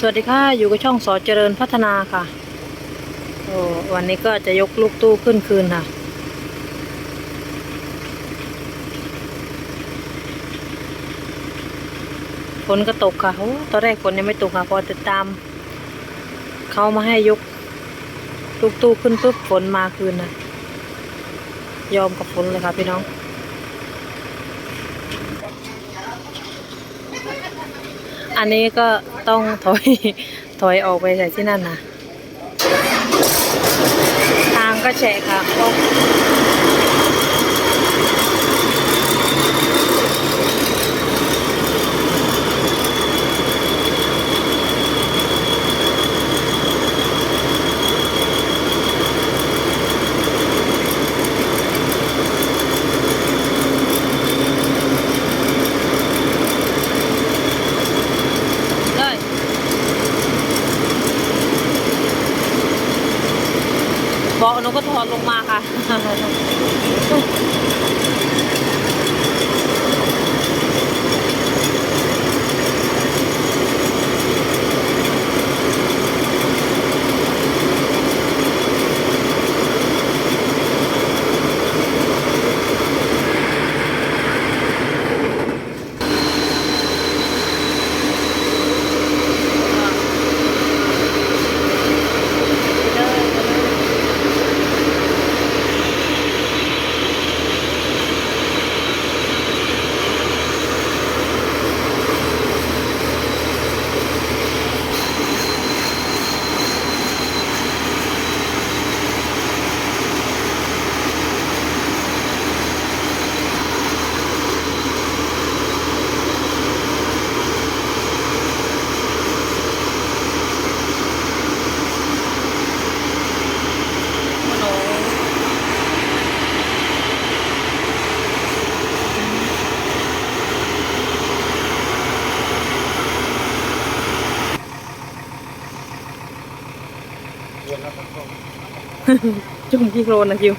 สวัสดีค่ะ อยู่กับช่องสอเจริญพัฒนาค่ะ โอ้วันนี้ก็จะยกลูกตู้ขึ้นคืนค่ะ ฝนก็ตกค่ะโอ้ตอนแรกฝนยังไม่ตกค่ะ พอติดตาม เขามาให้ยกลูกตู้ขึ้นปุ๊บฝนมาคืนนะยอมกับฝนเลยค่ะพี่น้อง อันนี้ก็ต้องถอยถอยออกไปจากที่นั่นนะทางก็แฉะค่ะ เบาะหนูก็ถอดลงมาค่ะ จุ่มกี่โลนนะคิว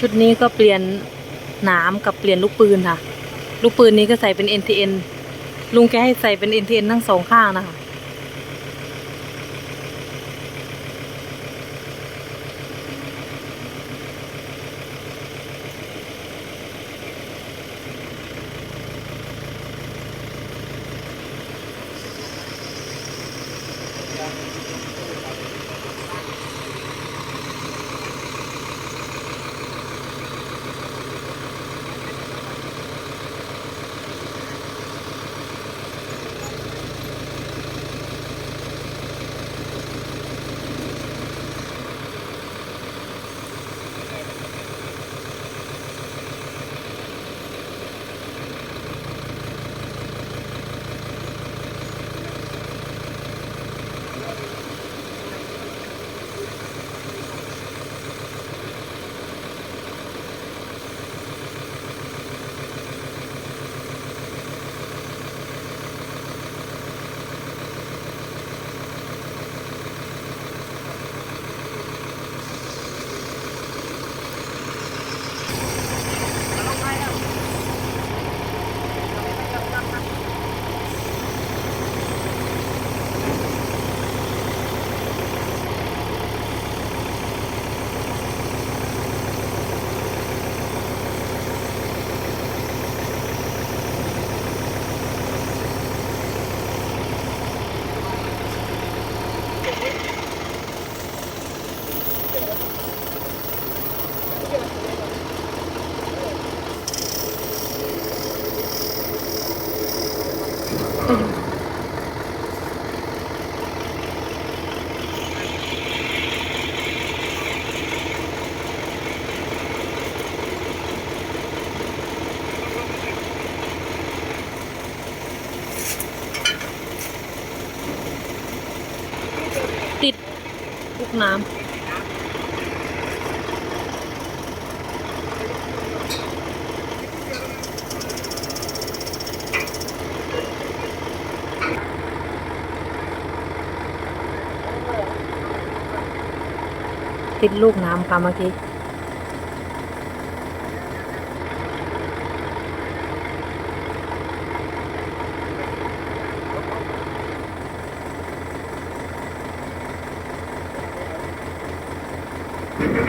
ชุดนี้ก็เปลี่ยนหนามกับเปลี่ยนลูกปืนค่ะ ลูกปืนนี้ก็ใส่เป็น NTN ลุงแกให้ใส่เป็น NTN ทั้งสองข้างนะคะ น้ำติดลูกน้ำค่ะเมื่อกี้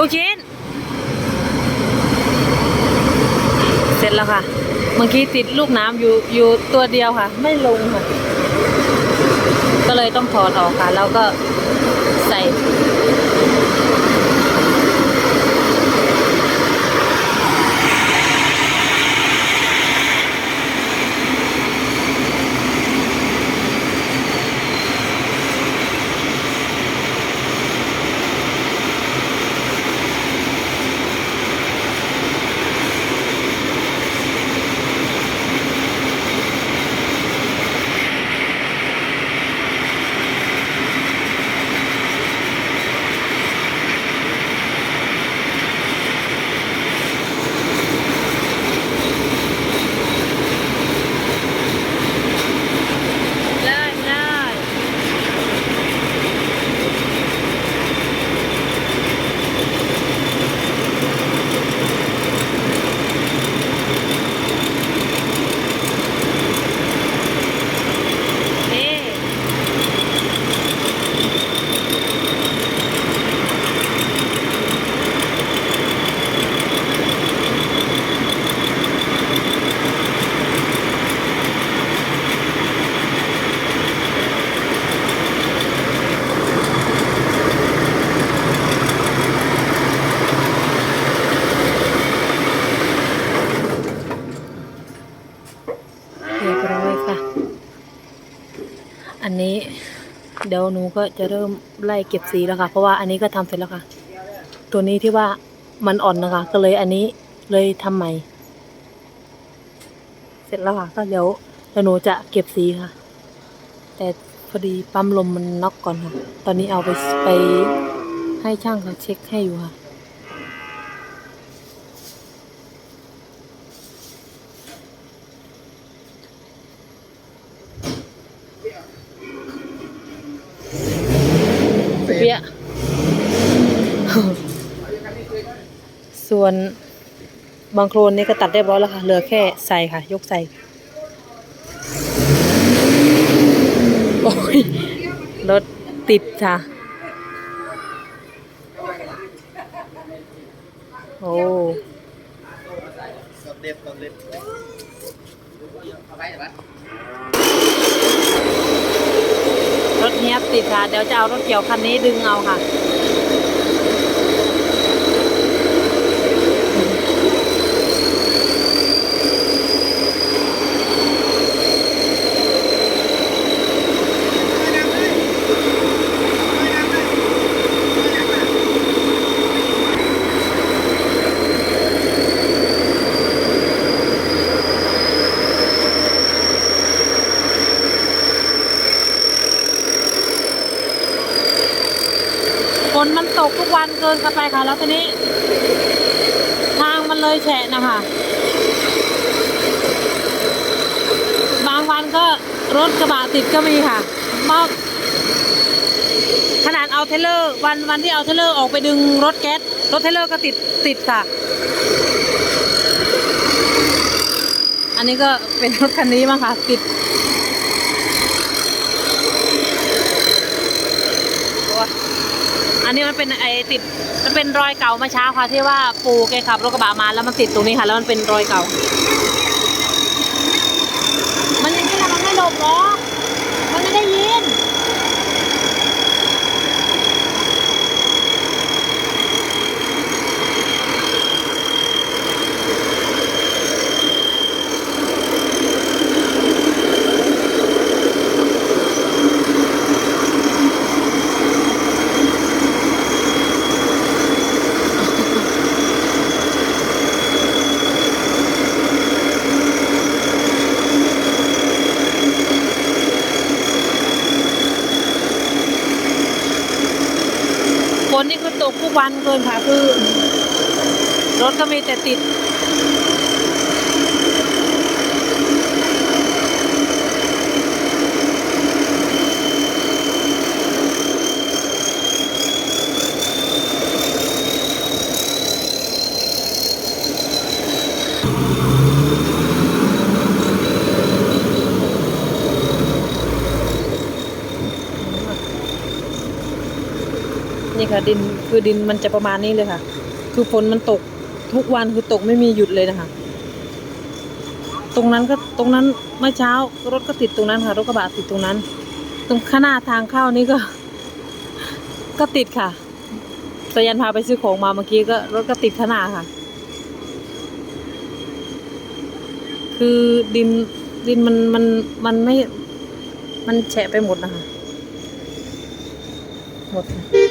ลูกชิ้น เสร็จแล้วค่ะ เมื่อกี้ติดลูกน้ำอยู่อยู่ตัวเดียวค่ะ ไม่ลงค่ะ ก็เลยต้องถอดออกค่ะ แล้วก็ใส่ ได้ได้เอ๊ะเรียบร้อยค่ะ อันนี้ เดี๋ยวหนูก็จะเริ่มไล่เก็บสีแล้วค่ะ เพราะว่าอันนี้ก็ทำเสร็จแล้วค่ะ ตัวนี้ที่ว่ามันอ่อนนะคะ ก็เลยอันนี้เลยทำใหม่ เสร็จแล้วค่ะ ก็เดี๋ยวเดี๋ยวหนูจะเก็บสีค่ะ แต่พอดีปั๊มลมมันน็อกก่อนค่ะ ตอนนี้เอาไปไปให้ช่างเขาเช็คให้อยู่ค่ะ เปียะ ส่วนบางโครนนี่ก็ตัดเรียบร้อยแล้วค่ะ เหลือแค่ใส่ค่ะ ยกใส่โอ้ยรถติดค่ะ โอ้เต็ปสเต็ปเอาไปเดี๋ยวรถเนี้ยติดค่ะ เดี๋ยวจะเอารถเกี่ยวคันนี้ดึงเอาค่ะ ฝนมันตก ทุกวันเกินกันไปค่ะ แล้วทีนี้ ทางมันเลยแฉะนะคะ บางวันก็รถกระบะติดก็มีค่ะมากขนาดเอาเทเลอร์ วันวันที่เอาเทเลอร์ออกไปดึงรถแก๊สรถเทเลอร์ก็ติดติดค่ะ อันนี้ก็เป็นรถคันนี้มั้งค่ะ ติดอันนี้มันเป็นไอติด เป็นรอยเก่าเมื่อเช้าค่ะที่ว่าปูแกขับรถกระบะมาแล้วมันติดตรงนี้ค่ะ แล้วมันเป็นรอยเก่า มันอย่างนี้แหละมันไม่หลบหรอกมันไม่ได้ยิน ฝนนี่คือตกทุกวันเกินค่ะ คือ รถก็มีแต่ติด นี่ค่ะดินคือดินมันจะประมาณนี้เลยค่ะ คือฝนมันตก ทุกวันคือตกไม่มีหยุดเลยนะคะ ตรงนั้นก็ตรงนั้นเมื่อเช้ารถก็ติดตรงนั้นค่ะ รถกระบะติดตรงนั้น ตรงข้างหน้าทางเข้านี่ก็ ก็ติดค่ะสายันพาไปซื้อของมาเมื่อกี้ก็รถก็ติดข้างหน้าค่ะ คือดินดินมันมันมันไม่ มันแฉะไปหมดนะคะ หมดค่ะ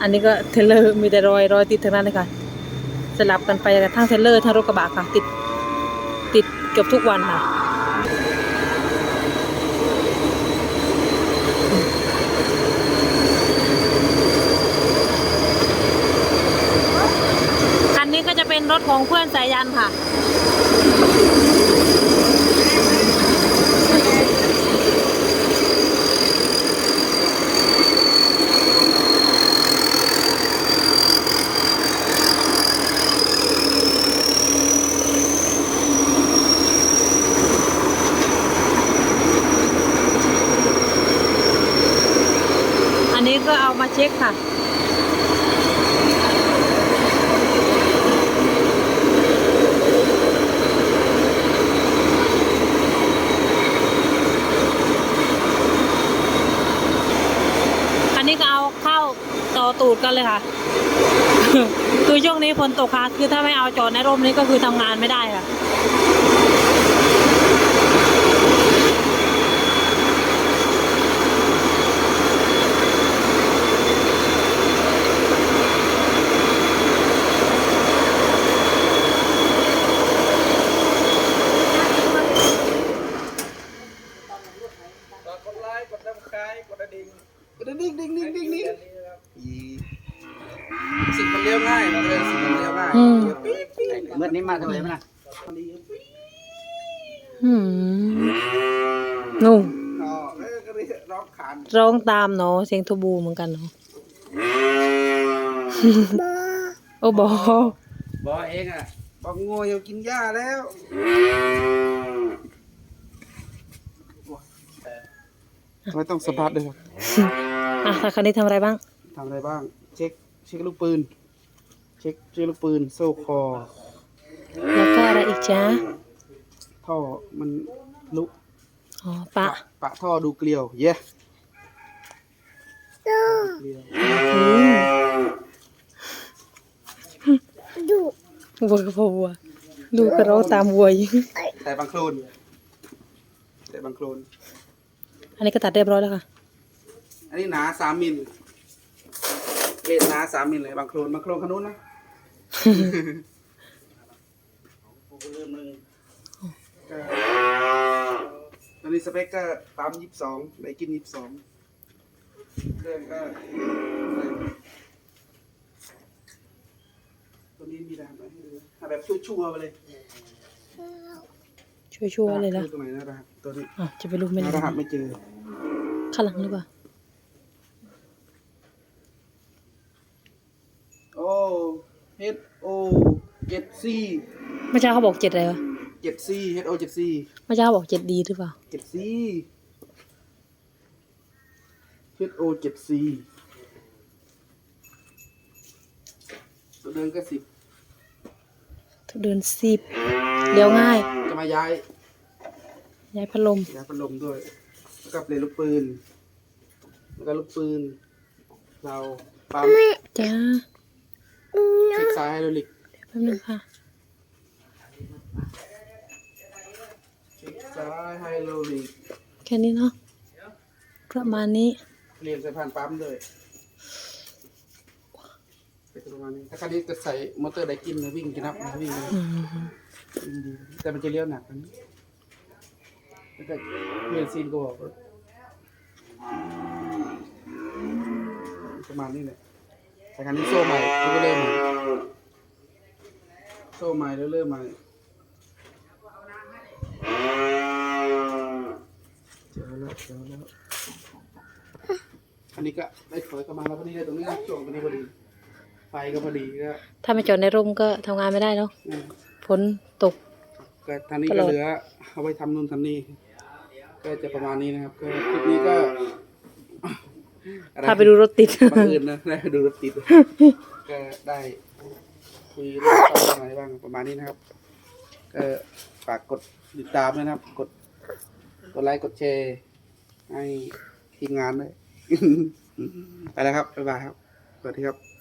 อันนี้ก็เทรลเลอร์มีแต่รอยรอยติดทั้งนั้นเลยค่ะ สลับกันไปกับทั้งเทรลเลอร์ทั้งรถกระบะค่ะ ติดติดเกือบทุกวันค่ะคันนี้ก็จะเป็นรถของเพื่อนสายยันค่ะ อันนี้ก็เอามาเช็คค่ะอันนี้ก็เอาเข้าต่อตูดกันเลยค่ะ คือช่วงนี้ฝนตกค่ะ คือถ้าไม่เอาจอดในร่มนี้ก็คือทำงานไม่ได้ค่ะ กดไลค์กดติดตามกดกระดิ่งกดกระดิ่งดิ่งดิ่งดิ่งดิ่งอีสิ่งมันเลี้ยวง่ายเราเลยสิ่งมันเลี้ยวง่าย อืม เลี้ยวปิ๊บปิ๊บ เมื่อนี้มาทำไมมั้ยนะอืมนู่นอ๋อเออก็เรียกร้องขานร้องตามเนาะเสียงทูบูเหมือนกันเนาะโอ้บอบอเองอะบอกงูอย่ากินหญ้าแล้วไม่ต้องสะบัดด้วยครับอะถ้าคนนี้ทำอะไรบ้างทำอะไรบ้าง เช็คเช็คลูกปืน เช็คเช็คลูกปืน โซ่คอ แล้วก็อะไรอีกจ้าท่อมันลุกอ๋อปะปะท่อดูเกลียว เย้เกลียวอืมวัวกับพ่อวัวลูกก็ร้องตามวัวอยู่แต่บางโคลนแต่บางโคลนอันนี้ก็ตัดเรียบร้อยแล้วค่ะ อันนี้หนาสามมิลเกรดหนาสามมิลเลยบางโคลนบางโคลนขนุนนะ ก็ตอนนี้สเปคก็ปั๊มยี่สิบสองไดกินยี่สิบสองเครื่องก็ตัวนี้มีรหัสไหมให้ดูหาแบบชั่วๆไปเลยช่วยๆเลยละตรงไหนนะรหัสตัวนี้อะจะไปรู้ไหมหารหัสไม่เจอ ข้างหลังหรือเปล่า โอ้ H O เจ็ด C เมื่อเช้าเขาบอกเจ็ดอะไรวะเเจ็ดซีเฮดโอเจ็ดซีเมื่อเช้าบอกเจ็ดดีหรือเปล่าเจ็ดซีเฮดโอเจ็ดซีตัวเดินก็สิบทุกเดือนสิบเลี้ยวง่าย จะมาย้ายย้ายพัดลมย้ายพัดลมด้วย แล้วก็เปลี่ยนลูกปืน แล้วก็ลูกปืน เราปั๊มจ้าเช็คซ้ายไฮดรอลิก แป๊บนึงค่ะ เช็ค ซ้ายไฮดรอลิกแค่นี้เนาะประมาณนี้เรียนสายพานปั๊มด้วยเป็นประมาณนี้ถ้าคันนี้จะใส่มอเตอร์ไดกินนะวิ่งจะนับนะวิ่งเลยอืมวิ่งดีแต่มันจะเลี้ยวหนักกว่านี้แล้วก็เรียนซีนก็บอกว่าประมาณนี้แหละแต่คันนี้โซ่ใหม่ก็เริ่มใหม่โซ่ใหม่แล้วเริ่มใหม่เจ อแล้วเจอแล้วอันนี้ก็ได้ถอยกลับมาแล้วพอดีเลยตรงนี้นะช่วงตรงนี้พอดี ไฟก็พอดีก็ถ้าไม่จอดในร่มก็ทำงานไม่ได้เนาะอืมฝนตก ก็ทางนี้ตก็ลอดเหลือเอาไว้ทำนู่นทำนี่ก็จะประมาณนี้นะครับก็คลิปนี้ก็อะไร พาไปดูรถติด บังเอิญนะได้ดูรถติด ก็ได้คุยเรื่องชอบอะไรบ้างประมาณนี้นะครับก็ฝากกดติดตามด้วยนะครับ กดกดไลค์กดแชร์ ให้ทีมงานด้วย ไปแล้วครับบ๊ายบายครับสวัสดีครับ